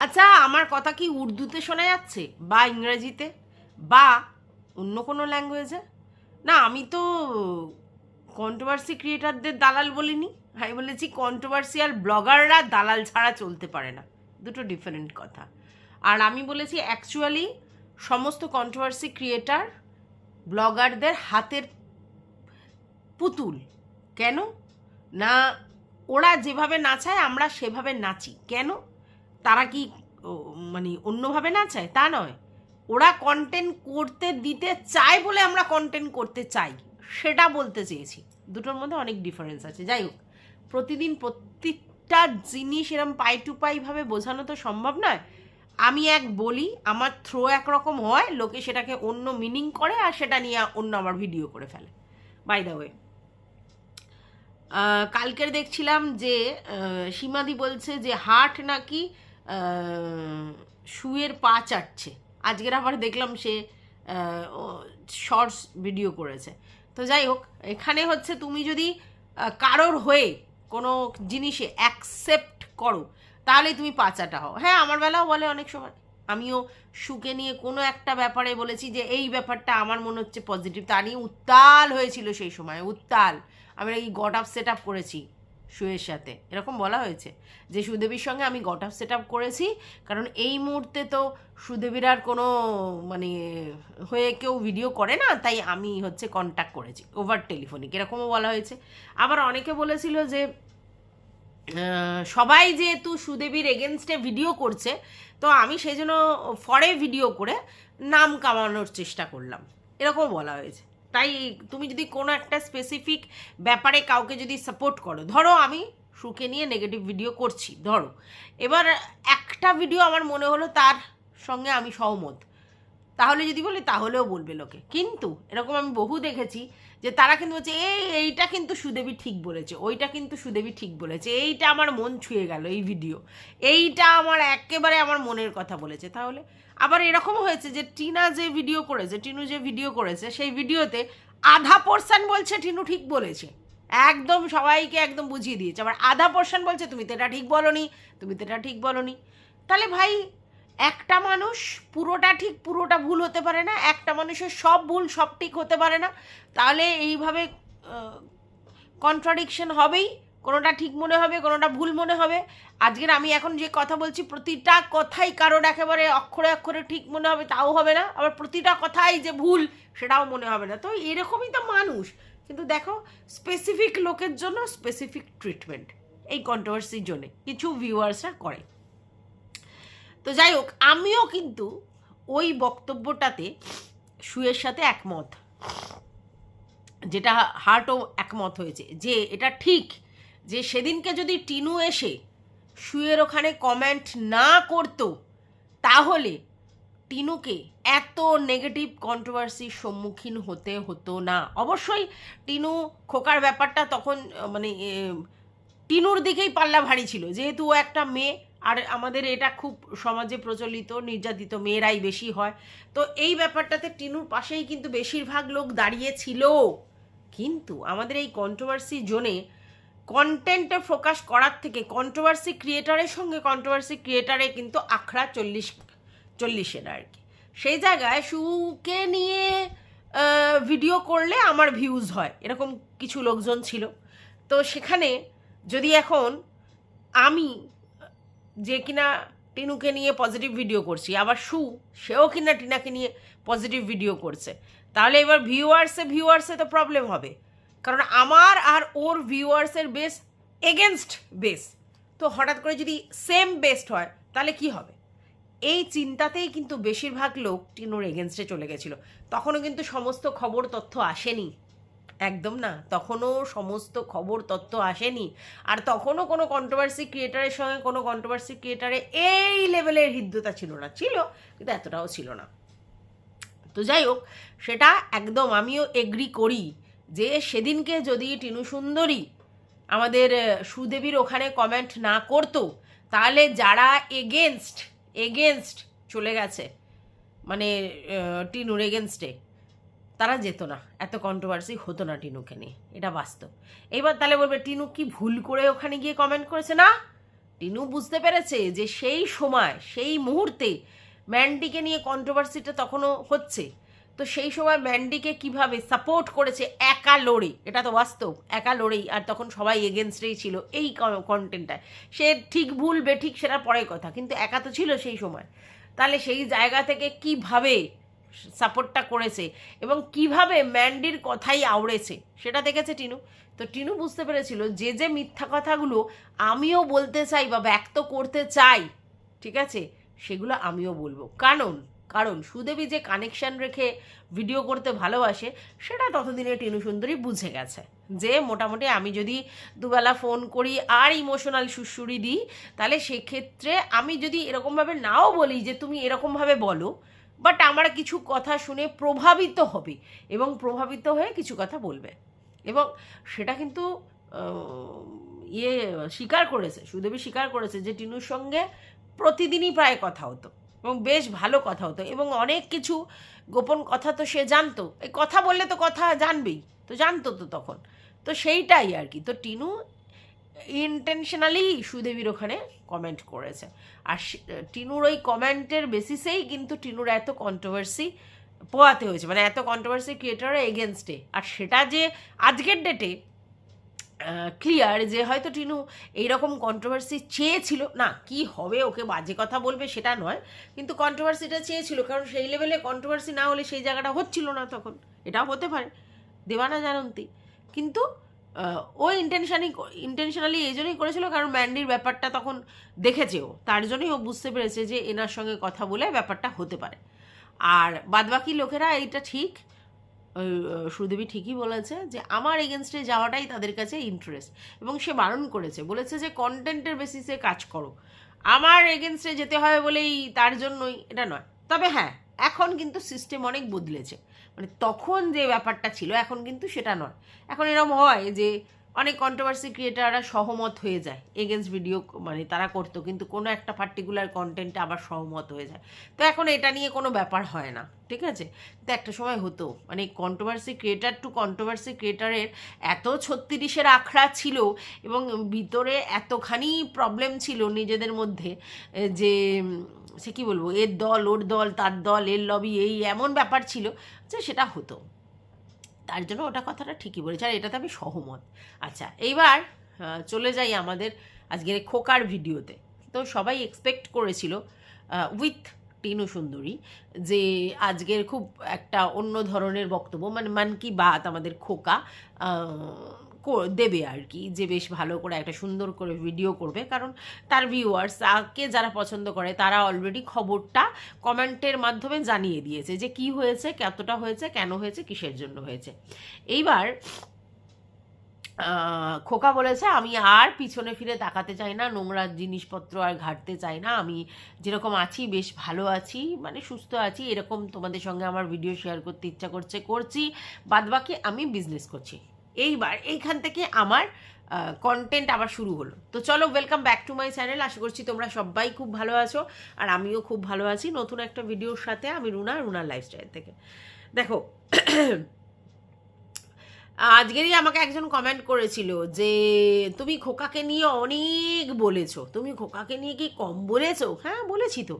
আচ্ছা আমার কথা কি উর্দুতে শোনা যাচ্ছে? বা ইংরেজিতে? বা অন্য কোনো ল্যাঙ্গুয়েজে? না, আমি তো কন্ট্রোভার্সি ক্রিয়েটারদের দালাল বলিনি। আমি বলেছি কন্ট্রোভার্সিয়াল ব্লগাররা দালাল ছাড়া চলতে পারে না। দুটো ডিফারেন্ট কথা। আর আমি বলেছি অ্যাকচুয়ালি সমস্ত কন্ট্রোভার্সি ক্রিয়েটার ব্লগারদের হাতের পুতুল। কেন? না, ওরা যেভাবে নাচায়, আমরা সেভাবে নাচি। কেন? তারা কি মানে অন্যভাবে না চায়? তা নয়। ওরা কন্টেন্ট করতে দিতে চায় বলে আমরা কন্টেন্ট করতে চাই। সেটা বলতে চেয়েছি। দুটোর মধ্যে অনেক ডিফারেন্স আছে। যাই হোক, প্রতিদিন প্রত্যেকটা জিনিস এরম পাই টু পাইভাবে বোঝানো তো সম্ভব নয়। আমি এক বলি, আমার থ্রো একরকম হয়, লোকে সেটাকে অন্য মিনিং করে আর সেটা নিয়ে অন্য আমার ভিডিও করে ফেলে। বাই দ্য ওয়ে কালকের দেখছিলাম যে সীমাদি বলছে যে হার্ট নাকি শুয়ের পা চাটছে। আজকের আবার দেখলাম সে শর্টস ভিডিও করেছে। তো যাই হোক, এখানে হচ্ছে তুমি যদি কারোর হয়ে কোনো জিনিসে অ্যাকসেপ্ট করো, তাহলে তুমি পাচাটা হও। হ্যাঁ আমার বেলাও বলে অনেক সময়। আমিও সুকে নিয়ে কোনো একটা ব্যাপারে বলেছি যে, এই ব্যাপারটা আমার মনে হচ্ছে পজিটিভ তা নিয়ে উত্তাল হয়েছিল সেই সময়, উত্তাল। আমি এই গট আপ সেট আপ করেছি। শুয়ের সাথে। এরকম বলা হয়েছে। যে সুদেবীর সঙ্গে আমি গট আপ সেট আপ করেছি, কারণ এই মুহূর্তে তো সুদেবীর আর কোনো মানে হয়ে কেউ ভিডিও করে না, তাই আমি হচ্ছে কন্ট্যাক্ট করেছি ওভার টেলিফোনিক এরকমও বলা হয়েছে। আবার অনেকে বলেছিল যে সবাই যেহেতু সুদেবীর এগেনস্টে ভিডিও করছে, তো আমি সেই জন্য ফরে ভিডিও করে নাম কামানোর চেষ্টা করলাম। এরকম বলা হয়েছে। তাই তুমি যদি কোনো একটা স্পেসিফিক ব্যাপারে কাউকে যদি সাপোর্ট করো, ধরো আমি সুখে নিয়ে নেগেটিভ ভিডিও করছি, ধরো। এবার একটা ভিডিও আমার মনে হলো তার সঙ্গে আমি সহমত। তাহলে যদি বলি, তাহলেও বলবে লোকে। কিন্তু এরকম আমি বহু দেখেছি যে তারা কিন্তু বলছে, এই, এইটা কিন্তু সুদেবী ঠিক বলেছে, ওইটা কিন্তু সুদেবী ঠিক বলেছে, এইটা আমার মন ছুঁয়ে গেল এই ভিডিও এইটা আমার একেবারে আমার মনের কথা বলেছে। তাহলে আবার এরকমও হয়েছে যে টিনা যে ভিডিও করেছে, টিনু যে ভিডিও করেছে, সেই ভিডিওতে আধা পোর্শন বলছে টিনু ঠিক বলেছে। একদম সবাইকে একদম বুঝিয়ে দিয়েছে। আবার আধা পোর্শন বলছে, তুমি তো এটা ঠিক বলনি, তুমি তো এটা ঠিক বলনি। তাহলে ভাই একটা মানুষ পুরোটা ঠিক, পুরোটা ভুল হতে পারে না, একটা মানুষের সব ভুল, সব ঠিক হতে পারে না, তাহলে এইভাবে কন্ট্রাডিকশন হবেই, কোনোটা ঠিক মনে হবে, কোনোটা ভুল মনে হবে। আজকের আমি এখন যে কথা বলছি, প্রতিটা কথাই কারোর একেবারে অক্ষরে অক্ষরে ঠিক মনে হবে, তাও হবে না, আবার প্রতিটা কথাই যে ভুল, সেটাও মনে হবে না। তো এরকমই তো মানুষ। কিন্তু দেখো স্পেসিফিক লোকের জন্য স্পেসিফিক ট্রিটমেন্ট এই কন্ট্রোভার্সির জন্যে, কিছু ভিউয়ার্সরা করে। তো যাই হোক আমিও কিন্তু ওই বক্তব্যটাতে সুয়ের সাথে একমত, যেটা হার্টও একমত হয়েছে, যে এটা ঠিক যে সেদিনকে যদি টিনু এসে শুয়ের ওখানে কমেন্ট না করতো, তাহলে টিনুকে এত নেগেটিভ কন্ট্রোভার্সির সম্মুখীন হতে হতো না। অবশ্যই টিনু খোকার ব্যাপারটা তখন মানে টিনুর দিকেই পাল্লা ভারী ছিল, যেহেতু ও একটা মেয়ে আর আমাদের এটা খুব সমাজে প্রচলিত, নির্যাতিত মেয়েরাই বেশি হয়। তো এই ব্যাপারটাতে টিনুর পাশেই কিন্তু বেশিরভাগ লোক দাঁড়িয়েছিল কিন্তু আমাদের এই কন্ট্রোভার্সি জোনে কন্টেন্টে ফোকাস করার থেকে কন্ট্রোভার্সি ক্রিয়েটারের সঙ্গে কন্ট্রোভার্সি ক্রিয়েটারে কিন্তু আখড়া চল্লিশ, চল্লিশের আর কি। সেই জায়গায় সুকে নিয়ে ভিডিও করলে আমার ভিউজ হয়, এরকম কিছু লোকজন ছিল। তো সেখানে যদি এখন আমি যে কিনা টিনুকে নিয়ে পজিটিভ ভিডিও করছি, আবার সু, সেও কিনা টিনাকে নিয়ে পজিটিভ ভিডিও করছে। তাহলে এবার ভিউয়ার্সে ভিউয়ার্সে তো প্রবলেম হবে। কারণ আমার আর ওর ভিউয়ার্সের বেস এগেনস্ট বেস তো হঠাৎ করে যদি সেম বেস্ট হয়, তাহলে কি হবে? এই চিন্তাতেই কিন্তু বেশিরভাগ লোক টিনুর এগেনস্টে চলে গেছিল। তখনও কিন্তু সমস্ত খবর তথ্য আসেনি। একদম না। তখনও সমস্ত খবর তথ্য আসেনি। আর তখনও কোনো কন্ট্রোভার্সি ক্রিয়েটারের সঙ্গে কোনো কন্ট্রোভার্সি ক্রিয়েটারে এই লেভেলের হৃদ্যতা ছিল না। ছিল, কিন্তু এতটাও ছিল না। তো যাই হোক, সেটা একদম আমিও এগ্রি করি যে সেদিনকে যদি টিনু সুন্দরী আমাদের সুদেবীর ওখানে কমেন্ট না করতো, তাহলে যারা এগেনস্ট এগেনস্ট চলে গেছে। মানে টিনুর এগেনস্টে তারা যেত না। এত কন্ট্রোভার্সি হতো না টিনুকে নিয়ে। এটা বাস্তব। এবার তাহলে বলবে, টিনু কি ভুল করে ওখানে গিয়ে কমেন্ট করেছে? না। টিনু বুঝতে পেরেছে যে সেই সময়, সেই মুহূর্তে ম্যান্ডিকে নিয়ে কন্ট্রোভার্সিটা তখনও হচ্ছে। তো সেই সময় ম্যান্ডিকে কীভাবে সাপোর্ট করেছে একা লড়ে? এটা তো বাস্তব। একা লড়েই। আর তখন সবাই এগেনস্টেই ছিল এই কন্টেন্টটায় সে ঠিক ভুল বেঠিক সেটা পরের কথা। কিন্তু একা তো ছিল সেই সময়। তাহলে সেই জায়গা থেকে কীভাবে সাপোর্টটা করেছে এবং কীভাবে ম্যান্ডির কথাই আওড়েছে, সেটা দেখেছে টিনু। তো টিনু বুঝতে পেরেছিল, যে যে মিথ্যা কথাগুলো আমিও বলতে চাই বা ব্যক্ত করতে চাই, ঠিক আছে, সেগুলো আমিও বলব। কারণ কারণ সুদেবী যে কানেকশন রেখে ভিডিও করতে ভালোবাসে, সেটা ততদিনে টিনু সুন্দরী বুঝে গেছে। যে মোটামুটি আমি যদি দুবেলা ফোন করি আর ইমোশনাল সুশুরি দিই, তাহলে সেক্ষেত্রে আমি যদি এরকমভাবে নাও বলি যে তুমি এরকমভাবে বলো বাট আমার কিছু কথা শুনে প্রভাবিত হবে এবং প্রভাবিত হয়ে কিছু কথা বলবে। এবং সেটা কিন্তু ইয়ে স্বীকার করেছে, সুদেবী স্বীকার করেছে যে টিনুর সঙ্গে প্রতিদিনই প্রায় কথা হতো এবং বেশ ভালো কথা হতো এবং অনেক কিছু গোপন কথা তো সে জানতো। এই কথা বললে তো কথা জানবেই, তো জানতো তো তখন। তো সেইটাই আর কি। তো টিনু ইন্টেনশনালি সুদেবীর ওখানে কমেন্ট করেছে। আর টিনুর ওই কমেন্টের বেসিসেই কিন্তু টিনুর এত কন্ট্রোভার্সি পোয়াতে হয়েছে। মানে এত কন্ট্রোভার্সি ক্রিয়েটারের এগেনস্টে আর সেটা যে আজকের ডেটে ক্লিয়ার যে হয়তো টিনু এইরকম কন্ট্রোভার্সি চেয়েছিল। না, কি হবে, ওকে বাজে কথা বলবে সেটা নয়। কিন্তু কন্ট্রোভার্সিটা চেয়েছিল, কারণ সেই লেভেলে কন্ট্রোভার্সি না হলে সেই জায়গাটা হচ্ছিল না তখন। এটাও হতে পারে। দেওয়ানা জানন্তি। কিন্তু ও ইন্টেনশনই ইন্টেনশনালি এই জন্যই করেছিল, কারণ ম্যান্ডির ব্যাপারটা তখন দেখেছে ও তার জন্যই ও বুঝতে পেরেছে যে এনার সঙ্গে কথা বলে ব্যাপারটা হতে পারে। আর বাদবাকি লোকেরা এইটা ঠিক সুদেবী ঠিকই বলেছে যে আমার এগেনস্টে যাওয়াটাই তাদের কাছে ইন্টারেস্ট এবং সে বারণ করেছে, বলেছে যে কন্টেন্টের বেসিসে কাজ করো। আমার এগেনস্টে যেতে হয় বলেই তার জন্যই, এটা নয়। তবে হ্যাঁ এখন কিন্তু সিস্টেম অনেক বদলেছে। মানে তখন যে ব্যাপারটা ছিল, এখন কিন্তু সেটা নয়। এখন এরকম হয় যে অনেক কন্ট্রোভার্সি ক্রিয়েটাররা সহমত হয়ে যায় এগেনস্ট ভিডিও মানে তারা করতো, কিন্তু কোনো একটা পার্টিকুলার কন্টেন্টে আবার সহমত হয়ে যায়। তো এখন এটা নিয়ে কোনো ব্যাপার হয় না, ঠিক আছে? তো একটা সময় হতো মানে কন্ট্রোভার্সি ক্রিয়েটার টু কন্ট্রোভার্সি ক্রিয়েটারের এত ছত্রিশের আখড়া ছিল এবং ভিতরে এতখানি প্রবলেম ছিল নিজেদের মধ্যে, যে সে কী বলব? এর দল, ওর দল, তার দল, এর লবি এই এমন ব্যাপার ছিল যে সেটা হতো। তার জন্য ওটা কথাটা ঠিকই বলেছে। আর এটাতে আমি সহমত। আচ্ছা এইবার চলে যাই আমাদের আজকের খোকার ভিডিওতে। তো সবাই এক্সপেক্ট করেছিল উইথ টিনু সুন্দরী যে আজকের খুব একটা অন্য ধরনের বক্তব্য মানে মান কি বাত আমাদের খোকা দেবে আর কি, যে বেশ ভালো করে একটা সুন্দর করে ভিডিও করবে। কারণ তার ভিউয়ার্স তাকে যারা পছন্দ করে, তারা অলরেডি খবরটা কমেন্টের মাধ্যমে জানিয়ে দিয়েছে যে কি হয়েছে, কতটা হয়েছে, কেন হয়েছে, কিসের জন্য হয়েছে। এইবার খোকা বলেছে, আমি আর পিছনে ফিরে তাকাতে চাই না নোংরা জিনিসপত্র আর ঘাটতে চাই না। আমি যেরকম আছি, বেশ ভালো আছি মানে সুস্থ আছি, এরকম তোমাদের সঙ্গে আমার ভিডিও শেয়ার করতে ইচ্ছা করছে, করছি। বাদবাকি আমি বিজনেস করছি। এইবার এইখান থেকে আমার কন্টেন্ট আবার শুরু হলো। তো চলো welcome back to my channel আশা করছি তোমরা সবাই খুব ভালো আছো, আর আমিও খুব ভালো আছি নতুন একটা ভিডিওর সাথে আমি রুনা রুনার লাইফস্টাইল থেকে। দেখো, আজকেরই আমাকে একজন কমেন্ট করেছিল যে, তুমি খোকাকে নিয়ে অনেক বলেছ। তুমি খোকাকে নিয়ে কি কম বলেছ? হ্যাঁ বলেছি তো।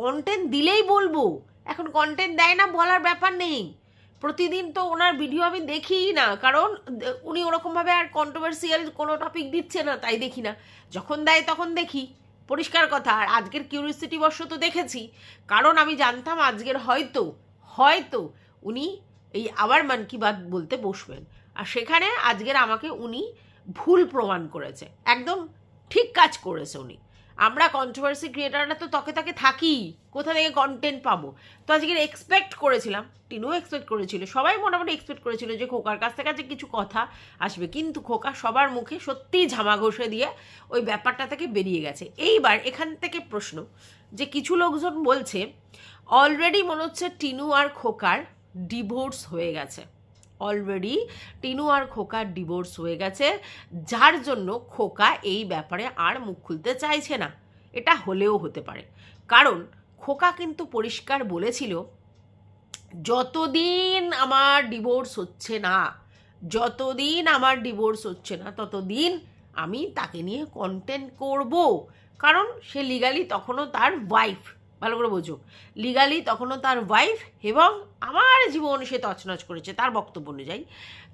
কন্টেন্ট দিলেই বলব। এখন কন্টেন্ট দেয় না বলার ব্যাপার নেই। প্রতিদিন তো ওনার ভিডিও আমি দেখিই না, কারণ উনি ওরকমভাবে আর কন্ট্রোভার্সিয়াল কোনো টপিক দিচ্ছে না, তাই দেখি না। যখন দেয় তখন দেখি, পরিষ্কার কথা। আর আজকের কিউরিয়াসিটি বর্ষ তো দেখেছি, কারণ আমি জানতাম আজকের হয়তো হয়তো উনি এই আবার মান কি বাত বলতে বসবেন। আর সেখানে আজকের আমাকে উনি ভুল প্রমাণ করেছে, একদম ঠিক কাজ করেছে উনি। আমরা কন্ট্রোভার্সি ক্রিয়েটাররা তো তকে তাকে থাকি। কোথা থেকে কন্টেন্ট পাবো? তো আজকে এক্সপেক্ট করেছিলাম টিনুও এক্সপেক্ট করেছিল, সবাই মোটামুটি এক্সপেক্ট করেছিল যে খোকার কাছ থেকে যে কিছু কথা আসবে। কিন্তু খোকা সবার মুখে সত্যিই ঝামা ঘষে দিয়ে ওই ব্যাপারটা থেকে বেরিয়ে গেছে। এইবার এখান থেকে প্রশ্ন, যে কিছু লোকজন বলছে অলরেডি মনে হচ্ছে টিনু আর খোকার ডিভোর্স হয়ে গেছে। অলরেডি টিনু আর খোকার ডিভোর্স হয়ে গেছে, যার জন্য খোকা এই ব্যাপারে আর মুখ খুলতে চাইছে না। এটা হলেও হতে পারে। কারণ খোকা কিন্তু পরিষ্কার বলেছিল, যতদিন আমার ডিভোর্স হচ্ছে না, যতদিন আমার ডিভোর্স হচ্ছে না, ততদিন আমি তাকে নিয়ে কন্টেন্ট করব। কারণ সে লিগালি তখনও তার ওয়াইফ ভালো করে বোঝো। লিগালি তখনও তার ওয়াইফ এবং আমার জীবন সে তছনছ করেছে, তার বক্তব্য অনুযায়ী।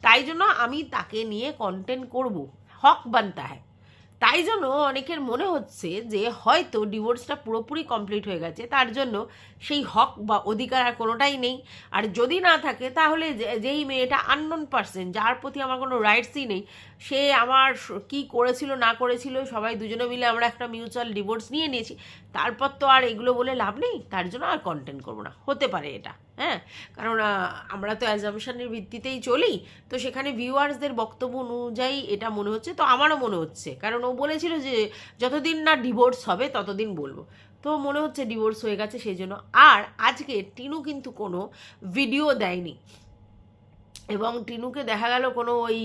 তাই জন্য আমি তাকে নিয়ে কন্টেন্ট করব। হক বানতা হ্যাঁ তাই জন্য অনেকের মনে হচ্ছে যে হয়তো ডিভোর্সটা পুরোপুরি কমপ্লিট হয়ে গেছে, তার জন্য সেই হক বা অধিকার আর কোনোটাই নেই। আর যদি না থাকে, তাহলে যেই মেয়েটা আননোন পার্সন যার প্রতি আমার কোনো রাইটসই নেই সে আমার কি করেছিল, না করেছিল, সবাই দুজনে মিলে আমরা একটা মিউচুয়াল ডিভোর্স নিয়ে নিয়েছি। তারপর তো আর এগুলো বলে লাভ নেই, তার জন্য আর কন্টেন্ট করব না। হতে পারে এটা হ্যাঁ? কারণ আমরা তো অ্যাজামশনের ভিত্তিতেই চলি, তো সেখানে ভিউয়ার্সদের বক্তব্য অনুযায়ী এটা মনে হচ্ছে, তো আমারও মনে হচ্ছে। কারণ ও বলেছিল যে, যতদিন না ডিভোর্স হবে, ততদিন বলব। তো মনে হচ্ছে ডিভোর্স হয়ে গেছে, সেই জন্য। আর আজকে টিনু কিন্তু কোনো ভিডিও দেয়নি। এবং টিনুকে দেখা গেল কোনো ওই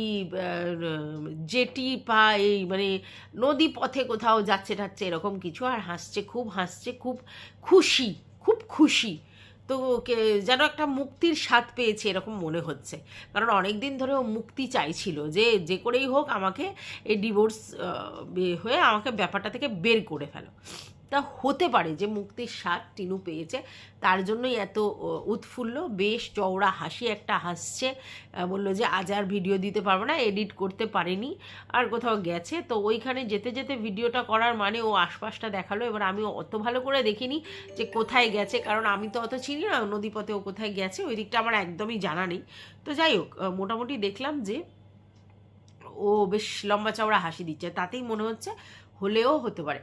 জেটি বা এই মানে নদী পথে কোথাও যাচ্ছে টাচ্ছে এরকম কিছু, আর হাসছে, খুব হাসছে, খুব খুশি খুব খুশি। তো যেন একটা মুক্তির স্বাদ পেয়েছে এরকম মনে হচ্ছে। কারণ অনেক দিন ধরে ও মুক্তি চাইছিল যে যে করেই হোক আমাকে এই ডিভোর্স হয়ে আমাকে ব্যাপারটা থেকে বের করে ফেলো। তা হতে পারে যে মুক্তির স্বাদ টিনু পেয়েছে। তার জন্যই এত উৎফুল্ল। বেশ চওড়া হাসি একটা হাসছে। বলল যে, আজ আর ভিডিও দিতে পারব না, এডিট করতে পারেনি। আর কোথাও গেছে? তো ওইখানে যেতে যেতে ভিডিওটা করার মানে ও আশপাশটা দেখাল। এবার আমি অত ভালো করে দেখিনি যে কোথায় গেছে। কারণ আমি তো অত চিনি না, নদীপথে ও কোথায় গেছে। ওই দিকটা আমার একদমই জানা নেই। তো যাই হোক মোটামুটি দেখলাম যে, ও বেশ লম্বা চওড়া হাসি দিচ্ছে। তাতেই মনে হচ্ছে হলেও হতে পারে।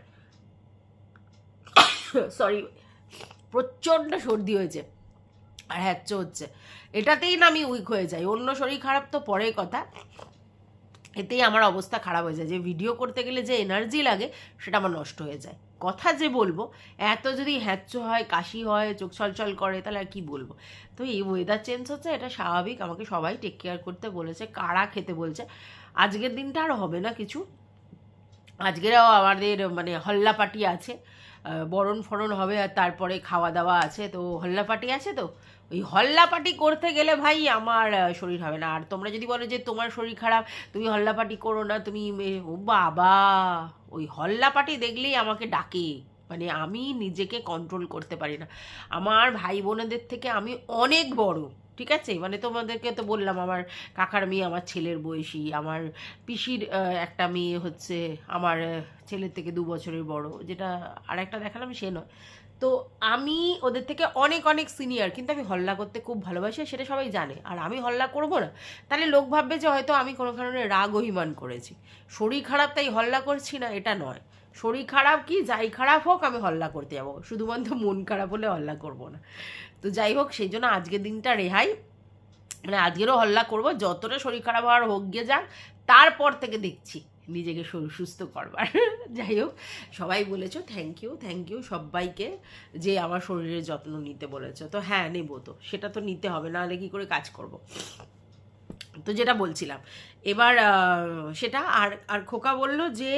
সরি প্রচণ্ড সর্দি হয়েছে। আর হ্যাচ্ছ হচ্ছে। এটাতেই না আমি উইক হয়ে যাই। অন্য শরীর খারাপ তো পরের কথা। এতেই আমার অবস্থা খারাপ হয়ে যায়। যে ভিডিও করতে গেলে যে এনার্জি লাগে, সেটা আমার নষ্ট হয়ে যায়। কথা যে বলব, এত যদি হ্যাচ্ছ হয়, কাশি হয়, চোখ ছলছল করে, তাহলে আর কি বলব? তো এই ওয়েদার চেঞ্জ হচ্ছে, এটা স্বাভাবিক। আমাকে সবাই টেক কেয়ার করতে বলেছে, কারা খেতে বলছে। আজকের দিনটা আর হবে না কিছু। আজকেরও আমাদের মানে হল্লা পার্টি আছে। বরণ ফরণ হবে আর তারপরে খাওয়া দাওয়া আছে, তো হল্লা পার্টি আছে তো? ওই হল্লা পার্টি করতে গেলে ভাই আমার শরীর হবে না। আর তোমরা যদি বলো যে তোমার শরীর খারাপ, তুমি হল্লা পার্টি করো না, তুমি ও বাবা! ওই হল্লা পার্টি দেখলেই আমাকে ডাকে। মানে আমি নিজেকে কন্ট্রোল করতে পারি না। আমার ভাই বোনেদের থেকে আমি অনেক বড়। ঠিক আছে? মানে তোমাদেরকে তো বললাম, আমার কাকার মেয়ে আমার ছেলের বয়সী, আমার পিসির একটা মেয়ে হচ্ছে আমার ছেলের থেকে দু বছরের বড়, যেটা আর একটা দেখালাম সে নয়। তো আমি ওদের থেকে অনেক অনেক সিনিয়র কিন্তু আমি হল্লা করতে খুব ভালোবাসি, সেটা সবাই জানে। আর আমি হল্লা করব না, তাহলে লোক ভাববে যে হয়তো আমি কোনো কারণে রাগ অভিমান করেছি। শরীর খারাপ, তাই হল্লা করছি না, এটা নয়। শরীর খারাপ কি, যাই খারাপ হোক, আমি হল্লা করতে যাব। শুধুমাত্র মন খারাপ হলে হল্লা করব না। তো যাই হোক, সেই জন্য আজকের দিনটা রেহাই। মানে আজকেরও হল্লা করব, যতটা শরীর খারাপ হওয়ার হোক গিয়ে যাক, তারপর থেকে দেখছি নিজেকে সুস্থ করবার। যাই হোক, সবাই বলেছ থ্যাংক ইউ থ্যাংক ইউ সবাইকে যে আমার শরীরের যত্ন নিতে বলেছ। তো হ্যাঁ নেব তো, সেটা তো নিতে হবে, নাহলে কী করে কাজ করব? তো যেটা বলছিলাম, এবার সেটা আর আর খোকা বলল যে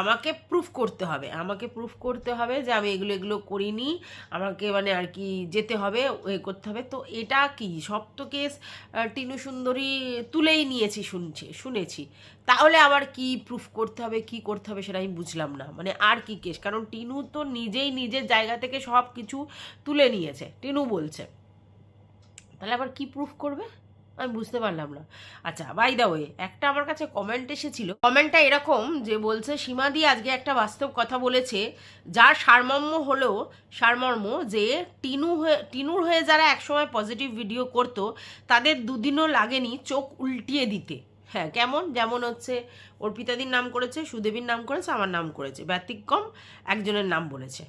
আমাকে প্রুফ করতে হবে। আমাকে প্রুফ করতে হবে যে আমি এগুলো এগুলো করিনি। আমাকে মানে আর কি যেতে হবে, এ করতে হবে। তো এটা কি? সব তো কেস টিনু সুন্দরী তুলেই নিয়েছি শুনছি, শুনেছি। তাহলে আবার কি প্রুফ করতে হবে, কি করতে হবে সেটা আমি বুঝলাম না। মানে আর কি কেস? কারণ টিনু তো নিজেই নিজের জায়গা থেকে সব কিছু তুলে নিয়েছে। টিনু বলছে। তাহলে আবার কি প্রুফ করবে? আমি বুঝতে পারলাম না। আচ্ছা বাই দা ওয়ে একটা আমার কাছে কমেন্ট এসেছিল। কমেন্টটা এরকম যে বলছে সীমাদি আজকে একটা বাস্তব কথা বলেছে, যার সারমর্ম হলো, সারমর্ম যে টিনু হয়ে, টিনুর হয়ে যারা একসময় পজিটিভ ভিডিও করতো, তাদের দুদিনও লাগেনি চোখ উল্টিয়ে দিতে। হ্যাঁ কেমন? যেমন হচ্ছে, অর্পিতাদির নাম করেছে, সুদেবীর নাম করেছে, আমার নাম করেছে। ব্যতিক্রম, একজনের নাম বলেছে।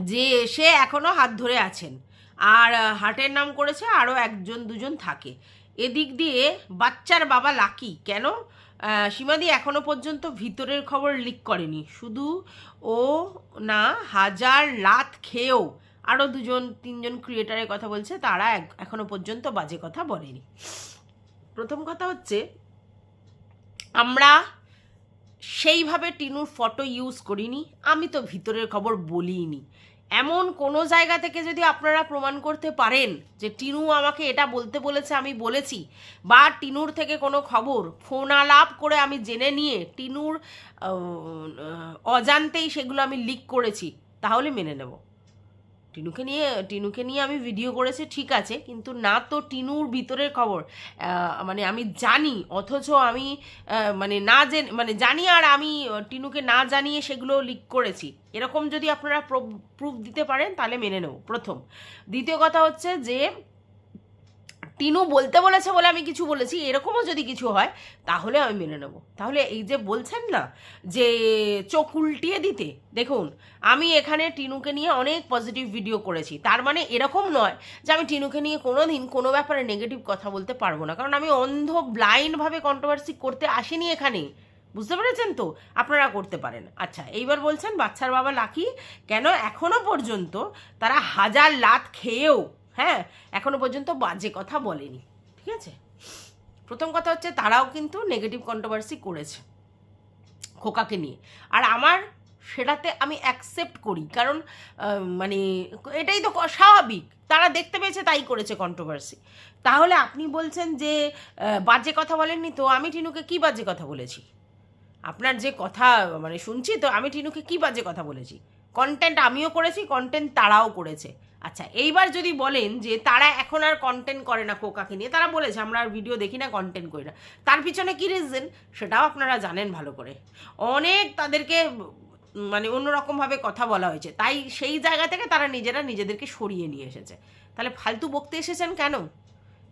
যে সে এখনও হাত ধরে আছেন। আর হাটের নাম করেছে আরও একজন, দুজন থাকে। এদিক দিয়ে বাচ্চার বাবা লাকি, কেন? সীমাদি এখনও পর্যন্ত ভিতরের খবর লিক করেনি। শুধু ও না, হাজার লাত খেয়েও আরও দুজন, তিনজন ক্রিয়েটারের কথা বলছে, তারা এক- এখনও পর্যন্ত বাজে কথা বলেনি। প্রথম কথা হচ্ছে, আমরা সেইভাবে টিনুর ফটো ইউজ করিনি, আমি তো ভিতরের খবর বলিনি। এমন কোনো জায়গা থেকে যদি আপনারা প্রমাণ করতে পারেন যে টিনু আমাকে এটা বলতে বলেছে, আমি বলেছি, বা টিনুর থেকে কোনো খবর ফোন আলাপ করে আমি জেনে নিয়ে টিনুর অজান্তেই সেগুলো আমি লিক করেছি, তাহলে মেনে নেব। টিনুকে নিয়ে টিনুকে নিয়ে আমি ভিডিও করেছি, ঠিক আছে, কিন্তু না তো টিনুর ভিতরের খবর। মানে আমি জানি, অথচ আমি মানে না জেনে মানে জানি আর আমি টিনুকে না জানিয়ে সেগুলো লিক করেছি। এরকম যদি আপনারা প্রুফ দিতে পারেন, তাহলে মেনে নেব। প্রথম। দ্বিতীয় কথা হচ্ছে যে টিনু বলতে বলেছে বলে আমি কিছু বলেছি, এরকমও যদি কিছু হয়, তাহলে আমি মেনে নেব। তাহলে এই যে বলছেন না, যে চোখ উল্টিয়ে দিতে, দেখুন, আমি এখানে টিনুকে নিয়ে অনেক পজিটিভ ভিডিও করেছি। তার মানে এরকম নয় যে আমি টিনুকে নিয়ে কোনো দিন কোনো ব্যাপারে নেগেটিভ কথা বলতে পারব না। কারণ আমি অন্ধ ব্লাইন্ডভাবে কন্ট্রোভার্সি করতে আসিনি এখানে। বুঝতে পেরেছেন তো? আপনারা করতে পারেন। আচ্ছা এইবার বলছেন, বাচ্চার বাবা লাকি, কেন এখনও পর্যন্ত তারা হাজার লাত খেয়েও হ্যাঁ এখনও পর্যন্ত বাজে কথা বলেনি, ঠিক আছে? প্রথম কথা হচ্ছে তারাও কিন্তু নেগেটিভ কন্ট্রোভার্সি করেছে খোকাকে নিয়ে। আর আমার সেটাতে আমি অ্যাকসেপ্ট করি, কারণ মানে এটাই তো স্বাভাবিক, তারা দেখতে পেয়েছে তাই করেছে কন্ট্রোভার্সি তাহলে আপনি বলছেন যে বাজে কথা বলেননি, তো আমি টিনুকে কি বাজে কথা বলেছি? আপনার যে কথা মানে শুনছি, তো আমি টিনুকে কি বাজে কথা বলেছি? কন্টেন্ট আমিও করেছি কন্টেন্ট তারাও করেছে। আচ্ছা এইবার যদি বলেন যে তারা এখন আর কন্টেন্ট করে না কোকাকে নিয়ে, তারা বলেছে, আমরা আর ভিডিও দেখি না কন্টেন্ট করি না। তার পিছনে কী রিজন সেটাও আপনারা জানেন ভালো করে। অনেক তাদেরকে মানে অন্যরকমভাবে কথা বলা হয়েছে। তাই সেই জায়গা থেকে তারা নিজেরা নিজেদেরকে সরিয়ে নিয়ে এসেছে। তাহলে ফালতু বকতে এসেছেন কেন?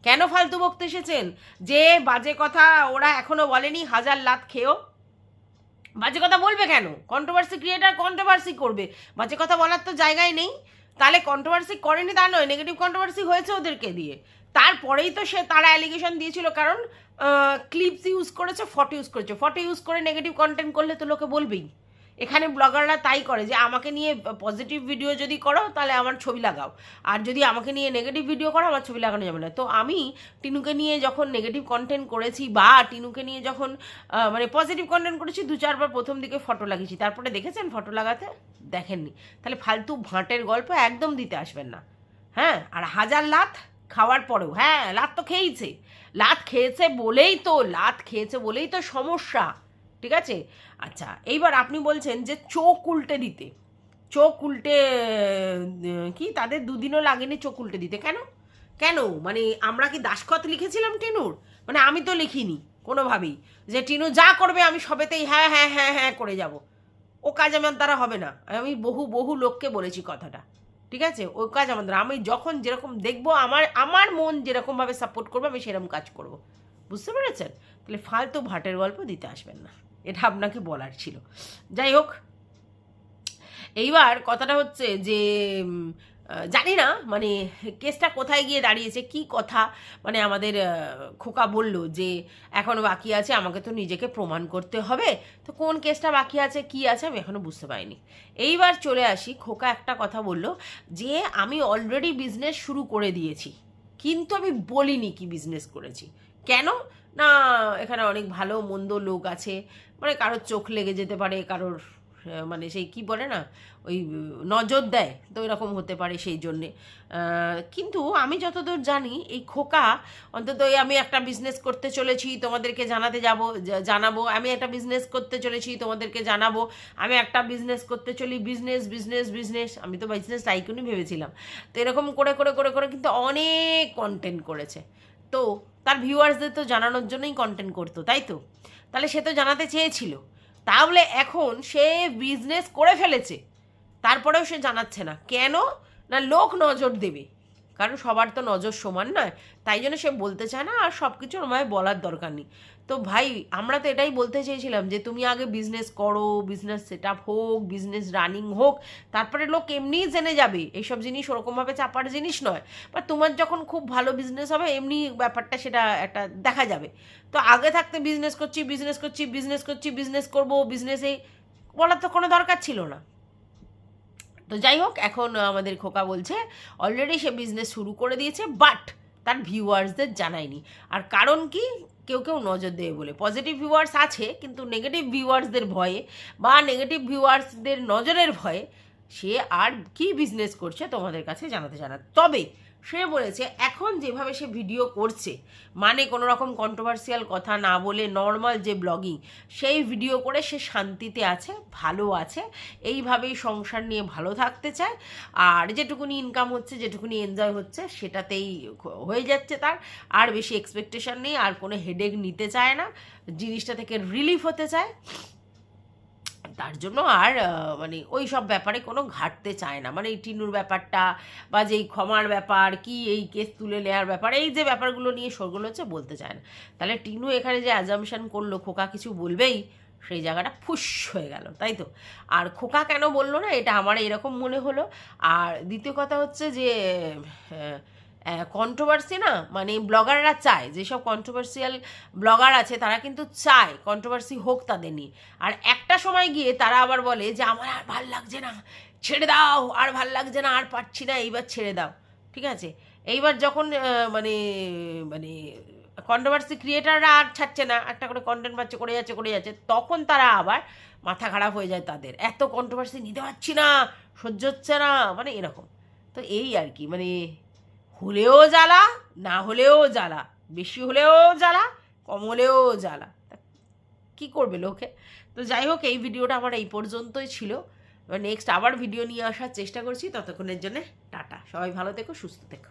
কেন ফালতু বকতে এসেছেন? যে বাজে কথা ওরা এখনও বলেনি, হাজার লাত খেয়েও বাজে কথা বলবে কেন? কন্ট্রোভার্সি ক্রিয়েটার কন্ট্রোভার্সি করবে। বাজে কথা বলার তো জায়গায় নেই। তাহলে কন্ট্রোভার্সি করেনি তা নয় নেগেটিভ কন্ট্রোভার্সি হয়েছে ওদেরকে দিয়ে। তারপরেই তো সে তারা অ্যালিগেশন দিয়েছিল, কারণ ক্লিপস ইউজ করেছে ফটো ইউজ করেছে। ফটো ইউজ করে নেগেটিভ কন্টেন্ট করলে তো লোকে বলবেই। এখানে ব্লগাররা তাই করে যে, আমাকে নিয়ে পজিটিভ ভিডিও যদি করো, তাহলে আমার ছবি লাগাও। আর যদি আমাকে নিয়ে নেগেটিভ ভিডিও করো, আমার ছবি লাগানো যাবে না। তো আমি টিনুকে নিয়ে যখন নেগেটিভ কন্টেন্ট করেছি বা টিনুকে নিয়ে যখন মানে পজিটিভ কন্টেন্ট করেছি, দু চারবার প্রথম দিকে ফটো লাগিয়েছি। তারপরে দেখেছেন ফটো লাগাতে? দেখেননি। তাহলে ফালতু ভাঁটের গল্প একদম দিতে আসবেন না। হ্যাঁ? আর হাজার লাত খাওয়ার পরেও। হ্যাঁ লাত তো খেয়েছে লাত খেয়েছে বলেই তো, লাত খেয়েছে বলেই তো সমস্যা। ঠিক আছে? আচ্ছা এইবার আপনি বলছেন যে চোখ উল্টে দিতে। চোখ উল্টে কি তাদের দুদিনও লাগেনি চোখ উল্টে দিতে। কেন? কেন? মানে আমরা কি দাসখত লিখেছিলাম টিনুর? মানে আমি তো লিখিনি কোনোভাবেই। যে টিনু যা করবে আমি সবেতেই হ্যাঁ হ্যাঁ হ্যাঁ হ্যাঁ করে যাব। ও কাজ আমার দ্বারা হবে না। আমি বহু বহু লোককে বলেছি কথাটা। ঠিক আছে? ওই কাজ আমার দ্বারা। আমি যখন যেরকম দেখব, আমার আমার মন যেরকমভাবে সাপোর্ট করবে, আমি সেরকম কাজ করব। বুঝতে পেরেছেন? তাহলে ফালতু ভাটের গল্প দিতে আসবেন না। এটা আপনাকে বলার ছিল। যাই হোক, এইবার কথাটা হচ্ছে যে জানি না মানে কেসটা কোথায় গিয়ে দাঁড়িয়েছে, কি কথা মানে আমাদের খোকা বলল যে এখনও বাকি আছে, আমাকে তো নিজেকে প্রমাণ করতে হবে। তো কোন কেসটা বাকি আছে, কি আছে, আমি এখনও বুঝতে পারিনি। এইবার চলে আসি, খোকা একটা কথা বলল যে, আমি অলরেডি বিজনেস শুরু করে দিয়েছি, কিন্তু আমি বলিনি কি বিজনেস করেছি। কেন? না, এখানে অনেক ভালো, মন্দ লোক আছে মানে কারোর চোখ লেগে যেতে পারে, কারোর মানে সেই কি বলে না, ওই নজর দেয়, তো এরকম হতে পারে সেই জন্যে। কিন্তু আমি যতদূর জানি, এই খোকা, অন্তত আমি একটা বিজনেস করতে চলেছি, তোমাদেরকে জানাতে যাব জানাব, আমি একটা বিজনেস করতে চলেছি, তোমাদেরকে জানাব, আমি একটা বিজনেস করতে চলি বিজনেস বিজনেস বিজনেস আমি তো বিজনেস টাইকুনই ভেবেছিলাম। তো এরকম করে করে করে করে কিন্তু অনেক কন্টেন্ট করেছে। তো তার ভিউয়ার্সদের তো জানানোর জন্যই কন্টেন্ট করতো, তাই তো? তাহলে সে তো জানাতে চেয়েছিল। তাহলে এখন সে বিজনেস করে ফেলেছে, তারপরেও সে জানাচ্ছে না। কেন? না লোক নজর দেবে। কারণ সবার তো নজর সমান নয়। তাই জন্য সে বলতে চায় না আর সব কিছু আমায় বলার দরকার নেই। তো ভাই, আমরা তো এটাই বলতে চেয়েছিলাম যে তুমি আগে বিজনেস করো বিজনেস সেট আপ হোক বিজনেস রানিং হোক, তারপরে লোক এমনিই জেনে যাবে। এইসব জিনিস ওরকমভাবে চাপার জিনিস নয়। বা তোমার যখন খুব ভালো বিজনেস হবে, এমনি ব্যাপারটা সেটা একটা দেখা যাবে। তো আগে থাকতে বিজনেস করছি বিজনেস করছি বিজনেস করছি বিজনেস করব বিজনেসে বলার তো কোনো দরকার ছিল না। তো যাই হোক, এখন আমাদের খোকা বলছে অলরেডি সে বিজনেস শুরু করে দিয়েছে বাট তার ভিউয়ার্সদের জানায়নি। আর কারণ কি? কেউ কেউ নজর দেবে বলে। পজিটিভ ভিউয়ার্স আছে, কিন্তু নেগেটিভ ভিউয়ার্সদের ভয়ে বা নেগেটিভ ভিউয়ার্সদের নজরের ভয়ে সে আর কি বিজনেস করছে তোমাদের কাছে জানাতে জানা। তবে সে বলেছে, এখন যেভাবে সে ভিডিও করছে মানে কোনো রকম কন্ট্রোভার্সিয়াল কথা না বলে নর্মাল যে ব্লগিং সেই ভিডিও করে সে শান্তিতে আছে, ভালো আছে, এইভাবেই সংসার নিয়ে ভালো থাকতে চায়, আর যেটুকুনি ইনকাম হচ্ছে, যেটুকুনি এনজয় হচ্ছে, সেটাতেই হয়ে যাচ্ছে তার, আর বেশি এক্সপেকটেশন নেই, আর কোনো হেডেক নিতে চায় না, জিনিসটা থেকে রিলিফ হতে চায়। তার জন্য আর মানে ওই সব ব্যাপারে কোনো ঘাটতে চায় না। মানে এই টিনুর ব্যাপারটা বা যে এই ক্ষমার ব্যাপার, কি এই কেস তুলে নেওয়ার ব্যাপার, এই যে ব্যাপারগুলো নিয়ে সরগুলো হচ্ছে বলতে চায় না। তাহলে টিনু এখানে যে অ্যাজামশান করল, খোকা কিছু বলবেই, সেই জায়গাটা ফুস হয়ে গেল, তাই তো? আর খোকা কেন বলল না? এটা আমার এরকম মনে হলো। আর দ্বিতীয় কথা হচ্ছে যে কন্ট্রোভার্সি না মানে ব্লগাররা চায়, যেসব কন্ট্রোভার্সিয়াল ব্লগার আছে, তারা কিন্তু চায় কন্ট্রোভার্সি হোক তাদের নিয়ে। আর একটা সময় গিয়ে তারা আবার বলে যে, আমার আর ভালো লাগছে না, ছেড়ে দাও, আর ভালো লাগছে না, আর পারছি না, এইবার ছেড়ে দাও। ঠিক আছে? এইবার যখন মানে মানে কন্ট্রোভার্সি ক্রিয়েটাররা আর ছাড়ছে না, একটা করে কন্টেন্ট পাচ্ছে করে যাচ্ছে করে যাচ্ছে, তখন তারা আবার মাথা খারাপ হয়ে যায় তাদের। এত কন্ট্রোভার্সি নিতে পারছি না, সহ্য হচ্ছে না মানে এরকম। তো এই আর কি মানে হলেও জ্বালা, না হলেও জ্বালা, বেশি হলেও জ্বালা, কম হলেও জ্বালা। কি করবে লোকে? তো যাই হোক, এই ভিডিওটা আমার এই পর্যন্তই ছিল। নেক্সট আবার ভিডিও নিয়ে আসার চেষ্টা করছি। ততক্ষণের জন্য টাটা। সবাই ভালো থেকো, সুস্থ থেকো।